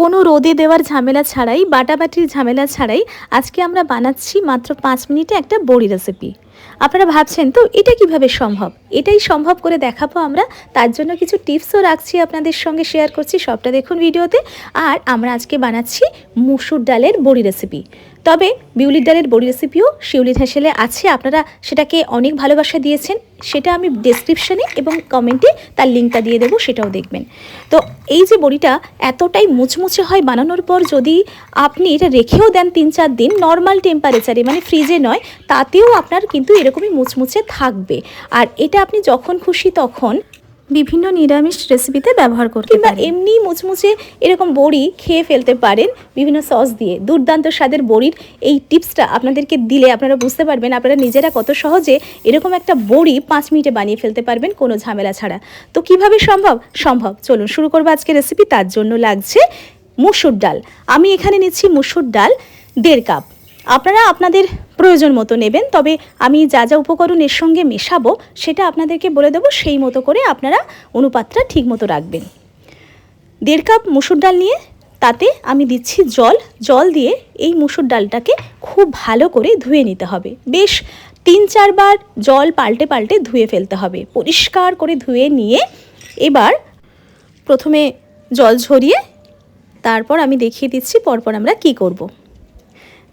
কোনো রোদে দেওয়ার ঝামেলা ছাড়াই, বাটাবাটির ঝামেলা ছাড়াই আজকে আমরা বানাচ্ছি মাত্র পাঁচ মিনিটে একটা বড়ি রেসিপি আপনারা ভাবছেন, তো এটা কীভাবে সম্ভব? এটাই সম্ভব করে দেখাবো আমরা। তার জন্য কিছু টিপসও রাখছি আপনাদের সঙ্গে শেয়ার করছি সবটা দেখুন ভিডিওতে। আর আমরা আজকে বানাচ্ছি মুসুর ডালের বড়ি রেসিপি তবে বিউলির ডালের বড়ি রেসিপিও শিউলি হেসেলে আছে। আপনারা সেটাকে অনেক ভালোবাসা দিয়েছেন। সেটা আমি ডেসক্রিপশনে এবং কমেন্টে তার লিঙ্কটা দিয়ে দেবো, সেটাও দেখবেন। তো এই যে বড়িটা এতটাই মুচমুচে হয় বানানোর পর যদি আপনি এটা রেখেও দেন তিন চার দিন নর্মাল টেম্পারেচারে মানে ফ্রিজে নয়, তাতেও আপনার কিন্তু এরকমই মুচমুচে থাকবে। আর এটা আপনি যখন খুশি তখন বিভিন্ন নিরামিষ রেসিপিতে ব্যবহার করতে কিংবা এমনি মুচমুচে এরকম বড়ি খেয়ে ফেলতে পারেন বিভিন্ন সস দিয়ে। দুর্দান্ত স্বাদের বড়ির এই টিপসটা আপনাদেরকে দিলে আপনারা বুঝতে পারবেন আপনারা নিজেরা কত সহজে এরকম একটা বড়ি পাঁচ মিনিটে বানিয়ে ফেলতে পারবেন কোনো ঝামেলা ছাড়া। তো কীভাবে সম্ভব? সম্ভব। চলুন শুরু করব আজকে রেসিপি তার জন্য লাগছে মুসুর ডাল। আমি এখানে নিচ্ছি মুসুর ডাল দেড় কাপ। আপনারা আপনাদের প্রয়োজন মতো নেবেন, তবে আমি যা যা উপকরণ এর সঙ্গে মেশাবো সেটা আপনাদেরকে বলে দেবো, সেই মতো করে আপনারা অনুপাতটা ঠিক মতো রাখবেন। দেড় কাপ মুসুর ডাল নিয়ে তাতে আমি দিচ্ছি জল। জল দিয়ে এই মুসুর ডালটাকে খুব ভালো করে ধুয়ে নিতে হবে। বেশ তিন চারবার জল পাল্টে পাল্টে ধুয়ে ফেলতে হবে। পরিষ্কার করে ধুয়ে নিয়ে এবার প্রথমে জল ঝরিয়ে তারপর আমি দেখিয়ে দিচ্ছি পরপর আমরা কি করব।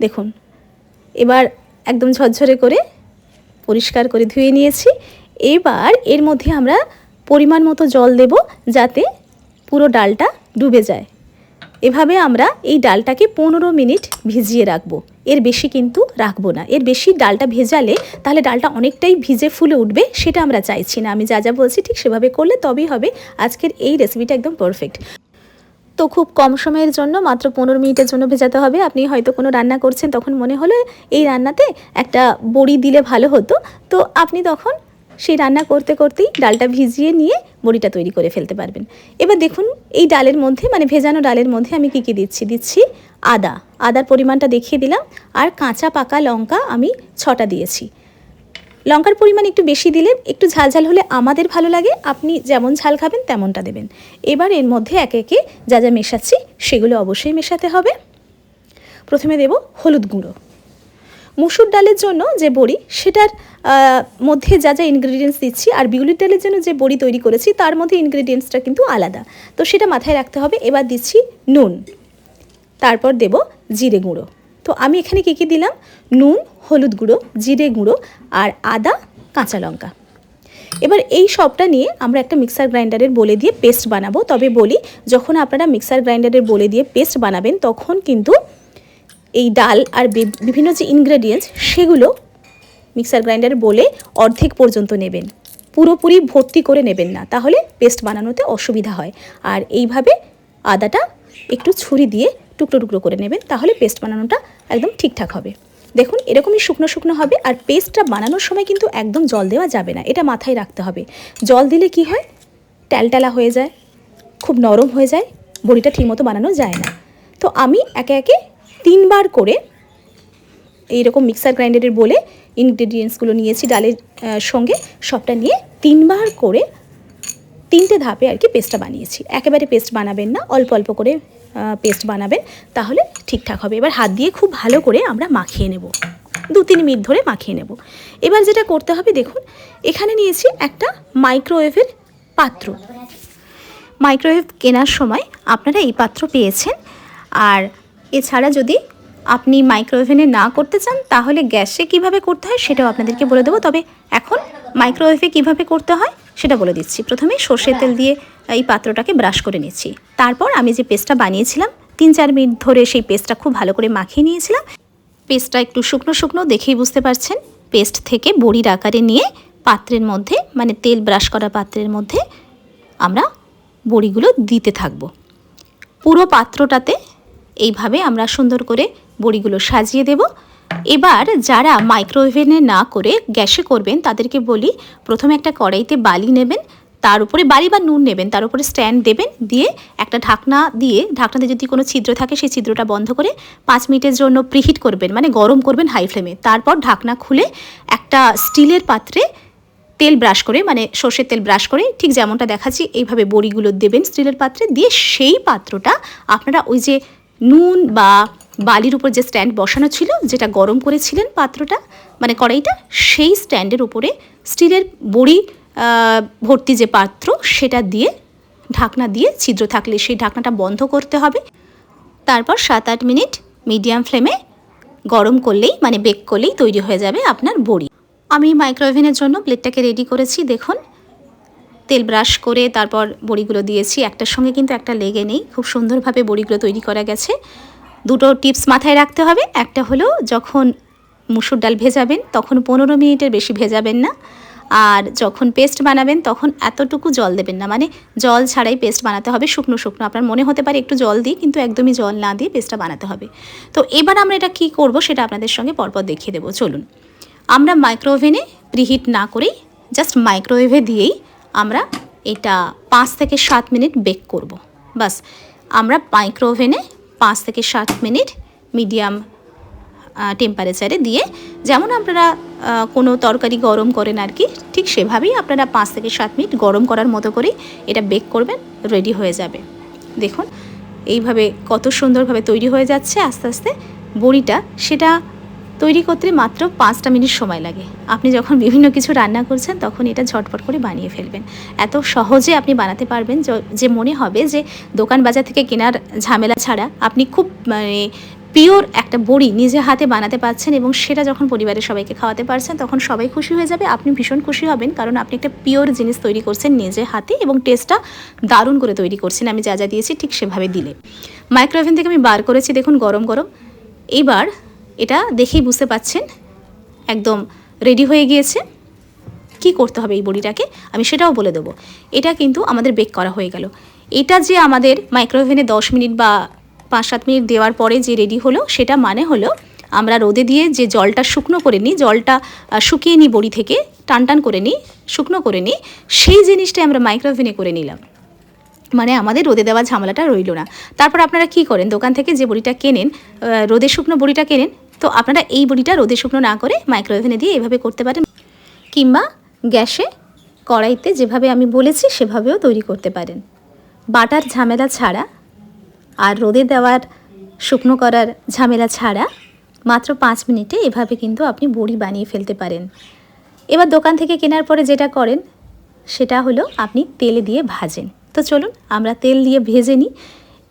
দেখুন এবার একদম ঝরঝরে করে পরিষ্কার করে ধুয়ে নিয়েছি। এবার এর মধ্যে আমরা পরিমাণ মতো জল দেব যাতে পুরো ডালটা ডুবে যায়। এভাবে আমরা এই ডালটাকে পনেরো মিনিট ভিজিয়ে রাখব। এর বেশি কিন্তু রাখব না। এর বেশি ডালটা ভেজালে তাহলে ডালটা অনেকটাই ভিজে ফুলে উঠবে সেটা আমরা চাইছি না। আমি যা যা বলছি ঠিক সেভাবে করলে তবেই হবে। আজকের এই রেসিপিটা একদম পারফেক্ট তো খুব কম সময়ের জন্য, মাত্র পনেরো মিনিটের জন্য ভেজাতে হবে। আপনি হয়তো কোনো রান্না করছেন, তখন মনে হলো এই রান্নাতে একটা বড়ি দিলে ভালো হতো। তো আপনি তখন সেই রান্না করতে করতেই ডালটা ভিজিয়ে নিয়ে বড়িটা তৈরি করে ফেলতে পারবেন। এবার দেখুন, এই ডালের মধ্যে মানে ভেজানো ডালের মধ্যে আমি কী কী দিচ্ছি? দিচ্ছি আদা। আদার পরিমাণটা দেখিয়ে দিলাম। আর কাঁচা পাকা লঙ্কা আমি ছটা দিয়েছি। লঙ্কার পরিমাণ একটু বেশি দিলে একটু ঝাল ঝাল হলে আমাদের ভালো লাগে। আপনি যেমন ঝাল খাবেন তেমনটা দেবেন। এবার এর মধ্যে একে একে যা যা মেশাচ্ছি সেগুলো অবশ্যই মেশাতে হবে। প্রথমে দেব হলুদ গুঁড়ো। মুসুর ডালের জন্য যে বড়ি সেটার মধ্যে যা যা ইনগ্রিডিয়েন্টস দিচ্ছি আর বিউলির ডালের জন্য যে বড়ি তৈরি করেছি তার মধ্যে ইনগ্রিডিয়েন্টসটা কিন্তু আলাদা। তো সেটা মাথায় রাখতে হবে। এবার দিচ্ছি নুন। তারপর দেব জিরে গুঁড়ো। তো আমি এখানে কী কী দিলাম? নুন, হলুদ গুঁড়ো, জিরে গুঁড়ো আর আদা, কাঁচা লঙ্কা। এবার এই সবটা নিয়ে আমরা একটা মিক্সার গ্রাইন্ডারের বলে দিয়ে পেস্ট বানাবো। তবে বলি, যখন আপনারা মিক্সার গ্রাইন্ডারের বলে দিয়ে পেস্ট বানাবেন, তখন কিন্তু এই ডাল আর বিভিন্ন যে ইনগ্রেডিয়েন্টস সেগুলো মিক্সার গ্রাইন্ডারে বলে অর্ধেক পর্যন্ত নেবেন। পুরোপুরি ভর্তি করে নেবেন না। তাহলে পেস্ট বানানোতে অসুবিধা হয়। আর এইভাবে আদাটা একটু ছুরি দিয়ে টুকরো টুকরো করে নেবেন, তাহলে পেস্ট বানানোটা একদম ঠিকঠাক হবে। দেখুন, এরকমই শুকনো শুকনো হবে, আর পেস্টটা বানানোর সময় কিন্তু একদম জল দেওয়া যাবে না, এটা মাথায় রাখতে হবে। জল দিলে কি হয়? ট্যালট্যালা হয়ে যায়, খুব নরম হয়ে যায়, বড়িটা ঠিকমতো বানানো যায় না। তো আমি একে একে তিনবার করে এইরকম মিক্সার গ্রাইন্ডারের বলে ইনগ্রেডিয়েন্টসগুলো নিয়েছি, ডালের সঙ্গে, সবটা নিয়ে তিনবার করে তিনটে ধাপে আর কি পেস্টটা বানিয়েছি। একেবারে পেস্ট বানাবেন না, অল্প অল্প করে পেস্ট বানাবেন, তাহলে ঠিকঠাক হবে। এবার হাত দিয়ে খুব ভালো করে আমরা মাখিয়ে নেব। দু তিন মিনিট ধরে মাখিয়ে নেব। এবার যেটা করতে হবে, দেখুন, এখানে নিয়েছি একটা মাইক্রোওয়েভের পাত্র। মাইক্রোওয়েভ কেনার সময় আপনারা এই পাত্র পেয়েছেন। আর এছাড়া যদি আপনি মাইক্রোওভেনে না করতে চান, তাহলে গ্যাসে কীভাবে করতে হয় সেটাও আপনাদেরকে বলে দেবো। তবে এখন মাইক্রোওয়েভে কীভাবে করতে হয় সেটা বলে দিচ্ছি। প্রথমে সর্ষের তেল দিয়ে, এই পাত্রটাকে ব্রাশ করে নিচ্ছি। তারপর আমি যে পেস্টটা বানিয়েছিলাম, তিন চার মিনিট ধরে সেই পেস্টটা খুব ভালো করে মাখিয়ে নিয়েছিলাম। পেস্টটা একটু শুকনো শুকনো দেখেই বুঝতে পারছেন। পেস্ট থেকে বড়ির আকারে নিয়ে পাত্রের মধ্যে মানে তেল ব্রাশ করা পাত্রের মধ্যে আমরা বড়িগুলো দিতে থাকব। পুরো পাত্রটাতে এইভাবে আমরা সুন্দর করে বড়িগুলো সাজিয়ে দেব। এবার যারা মাইক্রোওভেনে না করে গ্যাসে করবেন, তাদেরকে বলি, প্রথমে একটা কড়াইতে বালি নেবেন, তার উপরে বালি বা নুন নেবেন, তার উপরে স্ট্যান্ড দেবেন, দিয়ে একটা ঢাকনা দিয়ে, ঢাকনাতে যদি কোনো ছিদ্র থাকে, সেই ছিদ্রটা বন্ধ করে পাঁচ মিনিটের জন্য প্রিহিট করবেন মানে গরম করবেন হাই ফ্লেমে তারপর ঢাকনা খুলে একটা স্টিলের পাত্রে তেল ব্রাশ করে মানে সর্ষের তেল ব্রাশ করে, ঠিক যেমনটা দেখাচ্ছি, এইভাবে বড়িগুলো দেবেন স্টিলের পাত্রে, দিয়ে সেই পাত্রটা আপনারা ওই যে নুন বা বালির উপর যে স্ট্যান্ড বসানো ছিল, যেটা গরম করেছিলেন পাত্রটা মানে কড়াইটা, সেই স্ট্যান্ডের উপরে স্টিলের বড়ি ভর্তি যে পাত্র, সেটা দিয়ে, ঢাকনা দিয়ে ছিদ্র থাকলে সেই ঢাকনাটা বন্ধ করতে হবে। তারপর সাত আট মিনিট মিডিয়াম ফ্লেমে গরম করলেই মানে বেক করলেই তৈরি হয়ে যাবে আপনার বড়ি। আমি মাইক্রোওভেনের জন্য প্লেটটাকে রেডি করেছি, দেখুন। তেল ব্রাশ করে তারপর বড়িগুলো দিয়েছি। একটার সঙ্গে কিন্তু একটা লেগে নেই। খুব সুন্দরভাবে বড়িগুলো তৈরি করা গেছে। দুটো টিপস মাথায় রাখতে হবে। একটা হলো, যখন মুসুর ডাল ভেজাবেন, তখন পনেরো মিনিটের বেশি ভেজাবেন না। আর যখন পেস্ট বানাবেন, তখন এতটুকু জল দেবেন না। মানে জল ছাড়াই পেস্ট বানাতে হবে, শুকনো শুকনো। আপনার মনে হতে পারে একটু জল দিই, কিন্তু একদমই জল না দিয়ে পেস্টটা বানাতে হবে। তো এবার আমরা এটা কী করব, সেটা আপনাদের সঙ্গে পরপর দেখিয়ে দেবো। চলুন। আমরা মাইক্রোওভেনে প্রিহিট না করেই, জাস্ট মাইক্রোওয়েভে দিয়েই আমরা এটা পাঁচ থেকে সাত মিনিট বেক করব। বাস, আমরা মাইক্রোওভেনে পাঁচ থেকে সাত মিনিট মিডিয়াম টেম্পারেচারে দিয়ে যেমন আপনারা কোনো তরকারি গরম করেন আর কি, ঠিক সেভাবেই আপনারা পাঁচ থেকে সাত মিনিট গরম করার মতো করেই এটা বেক করবেন রেডি হয়ে যাবে। দেখুন, এইভাবে কত সুন্দরভাবে তৈরি হয়ে যাচ্ছে আস্তে আস্তে, বড়িটা, সেটা তৈরি করতে মাত্র পাঁচটা মিনিট সময় লাগে। আপনি যখন বিভিন্ন কিছু রান্না করছেন, তখন এটা ঝটপট করে বানিয়ে ফেলবেন। এত সহজে আপনি বানাতে পারবেন যে মনে হবে যে দোকান বাজার থেকে কেনার ঝামেলা ছাড়া আপনি খুব মানে পিওর একটা বড়ি নিজে হাতে বানাতে পারছেন এবং সেটা যখন পরিবারের সবাইকে খাওয়াতে পারছেন, তখন সবাই খুশি হয়ে যাবে। আপনি ভীষণ খুশি হবেন কারণ আপনি একটা পিওর জিনিস তৈরি করছেন নিজে হাতে এবং টেস্টটা দারুণ করে তৈরি করছেন। আমি যা যা দিয়েছি ঠিক সেভাবে দিলে মাইক্রোওভেন থেকে আমি বার করেছি, দেখুন গরম গরম। এইবার এটা দেখেই বুঝতে পাচ্ছেন, একদম রেডি হয়ে গিয়েছে। কি করতে হবে এই বড়িটাকে? আমি সেটাও বলে দেবো। এটা কিন্তু আমাদের বেক করা হয়ে গেল। এটা যে আমাদের মাইক্রোওভেনে দশ মিনিট বা পাঁচ সাত মিনিট দেওয়ার পরে যে রেডি হলো, সেটা মানে হলো আমরা রোদে দিয়ে যে জলটা শুকনো করে নিই, জলটা শুকিয়ে নিই বড়ি থেকে, টান টান করে নিই, শুকনো করে নিই, সেই জিনিসটাই আমরা মাইক্রোওভেনে করে নিলাম। মানে আমাদের রোদে দেওয়া ঝামেলাটা রইল না। তারপর আপনারা কি করেন? দোকান থেকে যে বড়িটা কেনেন রোদে শুকনো বড়িটা কেনেন তো আপনারা এই বড়িটা রোদে শুকনো না করে মাইক্রোওভেনে দিয়ে এভাবে করতে পারেন। কিংবা গ্যাসে কড়াইতে যেভাবে আমি বলেছি সেভাবেও তৈরি করতে পারেন। বাটার ঝামেলা ছাড়া আর রোদে দেওয়ার, শুকনো করার ঝামেলা ছাড়া মাত্র পাঁচ মিনিটে এভাবে কিন্তু আপনি বড়ি বানিয়ে ফেলতে পারেন। এবার দোকান থেকে কেনার পরে যেটা করেন, সেটা হলো আপনি তেলে দিয়ে ভাজেন। তো চলুন আমরা তেল দিয়ে ভেজে নিই।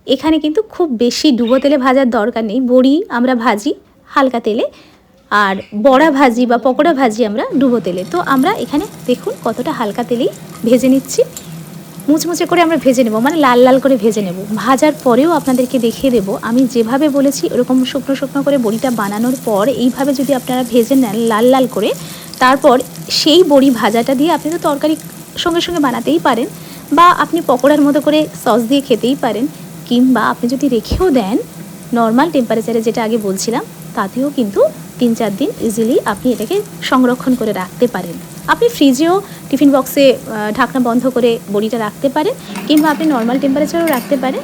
এখানে কিন্তু খুব বেশি ডুবো তেলে ভাজার দরকার নেই। বড়ি আমরা ভাজি হালকা তেলে আর বড়া ভাজি বা পকোড়া ভাজি আমরা ডুবো তেলে। তো আমরা এখানে দেখুন কতটা হালকা তেলেই ভেজে নিচ্ছি। মুচমুচে করে আমরা ভেজে নেব মানে লাল লাল করে ভেজে নেব। ভাজার পরেও আপনাদেরকে দেখিয়ে দেব, আমি যেভাবে বলেছি ওরকম শুকনো শুকনো করে বড়িটা বানানোর পর এইভাবে যদি আপনারা ভেজে নেন লাল লাল করে, তারপর সেই বড়ি ভাজাটা দিয়ে আপনি তো তরকারি সঙ্গে সঙ্গে বানাতেই পারেন বা আপনি পকোড়ার মতো করে সস দিয়ে খেতেই পারেন, কিংবা আপনি যদি রেখেও দেন নর্মাল টেম্পারেচারে যেটা আগে বলছিলাম তাতেও কিন্তু তিন চার দিন ইজিলি আপনি এটাকে সংরক্ষণ করে রাখতে পারেন। আপনি ফ্রিজেও টিফিন বক্সে ঢাকনা বন্ধ করে বড়িটা রাখতে পারেন কিংবা আপনি নর্মাল টেম্পারেচারও রাখতে পারেন।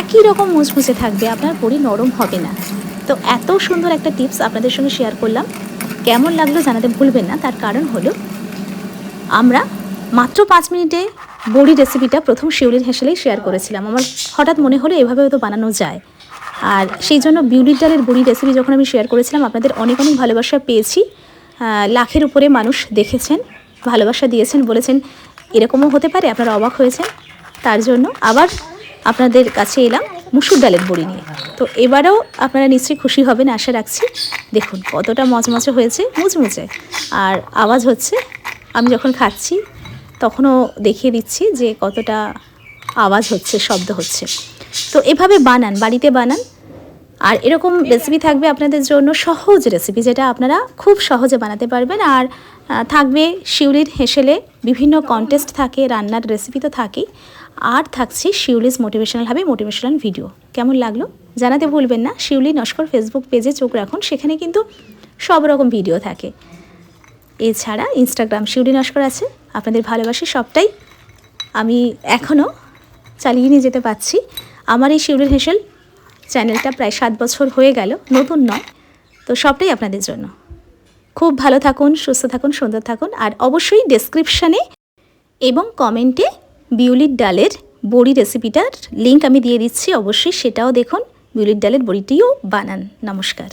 একই রকম মুচমুচে থাকবে, আপনার বড়ি নরম হবে না। তো এত সুন্দর একটা টিপস আপনাদের সঙ্গে শেয়ার করলাম। কেমন লাগল জানাতে ভুলবেন না, তার কারণ হলো আমরা মাত্র পাঁচ মিনিটে বড়ি রেসিপিটা প্রথম শিউলির হেসেলেই শেয়ার করেছিলাম। আমার হঠাৎ মনে হলো এভাবে হয়তো বানানো যায়। আর সেই জন্য বিউলির ডালের বড়ি রেসিপি যখন আমি শেয়ার করেছিলাম, আপনাদের অনেক অনেক ভালোবাসা পেয়েছি। লাখের উপরে মানুষ দেখেছেন, ভালোবাসা দিয়েছেন, বলেছেন এরকমও হতে পারে, আপনারা অবাক হয়েছেন। তার জন্য আবার আপনাদের কাছে এলাম মুসুর ডালের বড়ি নিয়ে। তো এবারেও আপনারা নিশ্চয়ই খুশি হবেন, আশা রাখছি। দেখুন কতটা মচমচে হয়েছে, মুচমুচে। আর আওয়াজ হচ্ছে, আমি যখন খাচ্ছি, তখনও দেখিয়ে দিচ্ছি যে কতটা আওয়াজ হচ্ছে, শব্দ হচ্ছে। তো এভাবে বানান বাড়িতে বানান। আর এরকম রেসিপি থাকবে আপনাদের জন্য সহজ রেসিপি যেটা আপনারা খুব সহজে বানাতে পারবেন। আর থাকবে শিউলির হেসেলে বিভিন্ন কন্টেস্ট থাকে রান্নার রেসিপি তো থাকেই। আর থাকছে শিউলিস মোটিভেশনাল হবে মোটিভেশনাল ভিডিও কেমন লাগল? জানাতে ভুলবেন না। শিউলি নস্কর ফেসবুক পেজে চোখ রাখুন সেখানে কিন্তু সব রকম ভিডিও থাকে। এছাড়া ইনস্টাগ্রাম শিউলি নস্কর আছে। আপনাদের ভালোবাসি সবটাই আমি এখনও চালিয়ে নিয়ে যেতে পারছি। আমার এই শিউলির হেসেল চ্যানেলটা প্রায় সাত বছর হয়ে গেল, নতুন নয়। তো সবটাই আপনাদের জন্য। খুব ভালো থাকুন, সুস্থ থাকুন, সুন্দর থাকুন, আর অবশ্যই ডেসক্রিপশানে এবং কমেন্টে বিউলির ডালের বড়ি রেসিপিটার লিঙ্ক আমি দিয়ে দিচ্ছি, অবশ্যই সেটাও দেখুন, বিউলির ডালের বড়িটিও বানান। নমস্কার।